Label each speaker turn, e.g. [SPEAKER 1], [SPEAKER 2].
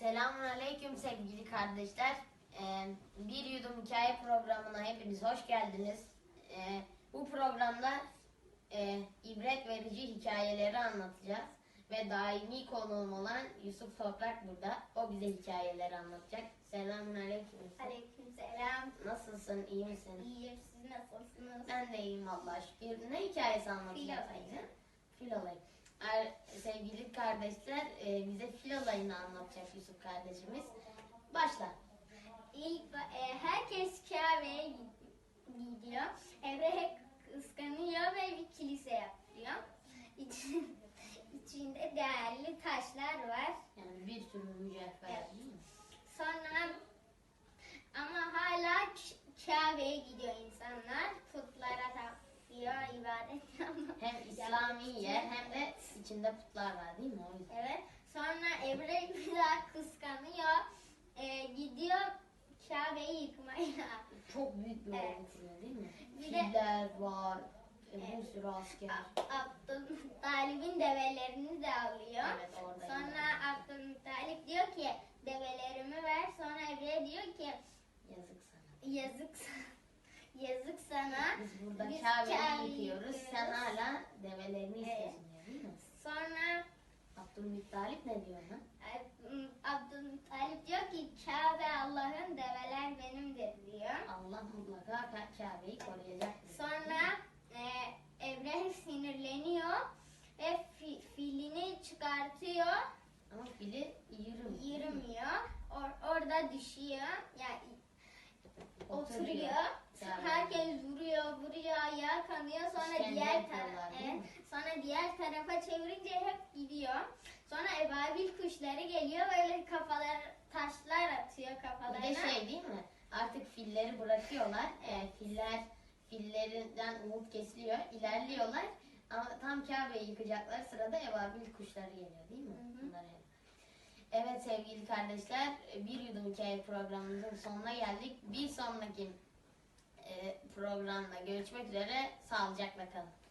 [SPEAKER 1] Selamun Aleyküm sevgili kardeşler. Ee, bir Yudum Hikaye programına hepiniz hoş geldiniz. Ee, bu programda e, ibret verici hikayeleri anlatacağız. Ve daimi konuğum olan Yusuf Toprak burada. O bize hikayeleri anlatacak. Selamun Aleyküm. Yusuf.
[SPEAKER 2] Aleykümselam.
[SPEAKER 1] Nasılsın? iyi misin?
[SPEAKER 2] İyiyim. Siz nasılsınız?
[SPEAKER 1] Ben de iyiyim Allah'a şükür. Ne hikayesi anlatacaksın?
[SPEAKER 2] Fil olayı.
[SPEAKER 1] Fil olayı. Er, sevgili kardeşler e, bize fil olayını anlatacak Yusuf kardeşimiz. Başla.
[SPEAKER 2] İlk e, herkes Kabe'ye gi- gidiyor. Emre hep kıskanıyor ve bir kilise yapıyor. İçin, içinde değerli taşlar var.
[SPEAKER 1] Yani bir sürü mücevher
[SPEAKER 2] Evet.
[SPEAKER 1] değil mi?
[SPEAKER 2] Sonra ama hala Kabe'ye gidiyor insanlar. Putlara tapıyor, ibadet yapıyor.
[SPEAKER 1] Hem İslami yer hem de içinde putlar var değil mi? O yüzden.
[SPEAKER 2] Evet. Sonra Emre bir daha kıskanıyor. E, gidiyor Kabe'yi yıkmaya.
[SPEAKER 1] Çok büyük bir
[SPEAKER 2] Evet.
[SPEAKER 1] olgu değil mi?
[SPEAKER 2] Bir de-
[SPEAKER 1] Filler var, e, bir sürü asker.
[SPEAKER 2] Abdülmuttalib'in develerini de alıyor.
[SPEAKER 1] Evet, orada
[SPEAKER 2] Sonra Abdülmuttalip diyor ki develerimi ver. Sonra Emre diyor ki
[SPEAKER 1] Yazık sana.
[SPEAKER 2] yazık. Yazık sana.
[SPEAKER 1] Biz burada
[SPEAKER 2] Biz
[SPEAKER 1] Kabe'yi yıkıyoruz. Sen
[SPEAKER 2] yıkıyoruz.
[SPEAKER 1] hala develerini
[SPEAKER 2] Evet.
[SPEAKER 1] istiyorsun diyor değil mi?
[SPEAKER 2] Sonra
[SPEAKER 1] Abdülmuttalip ne diyor lan?
[SPEAKER 2] Abdülmuttalip diyor ki Kabe Allah'ın develer benimdir diyor.
[SPEAKER 1] Allah mutlaka Ka- Kabe'yi koruyacak.
[SPEAKER 2] Sonra e, Emre sinirleniyor ve fi- filini çıkartıyor.
[SPEAKER 1] Ama fili yürüm.
[SPEAKER 2] Yürümüyor. Or- orada düşüyor. Yani oturuyor. Herkes vuruyor, vuruyor, ayağı kanıyor. Sonra
[SPEAKER 1] İşkence
[SPEAKER 2] diğer tarafa,
[SPEAKER 1] mi?
[SPEAKER 2] sonra diğer tarafa çevirince hep gidiyor. Sonra ebabil kuşları geliyor böyle kafalar taşlar atıyor
[SPEAKER 1] Bir
[SPEAKER 2] kafalarına.
[SPEAKER 1] de şey değil mi? Artık filleri bırakıyorlar. Ee, filler fillerinden umut kesiliyor. ilerliyorlar. Ama tam Kabe'yi yıkacaklar sırada ebabil kuşları geliyor değil mi?
[SPEAKER 2] Hı hı.
[SPEAKER 1] Bunlar. Evet sevgili kardeşler bir yudum hikaye programımızın sonuna geldik. Bir sonraki e, programda görüşmek üzere. Sağlıcakla kalın.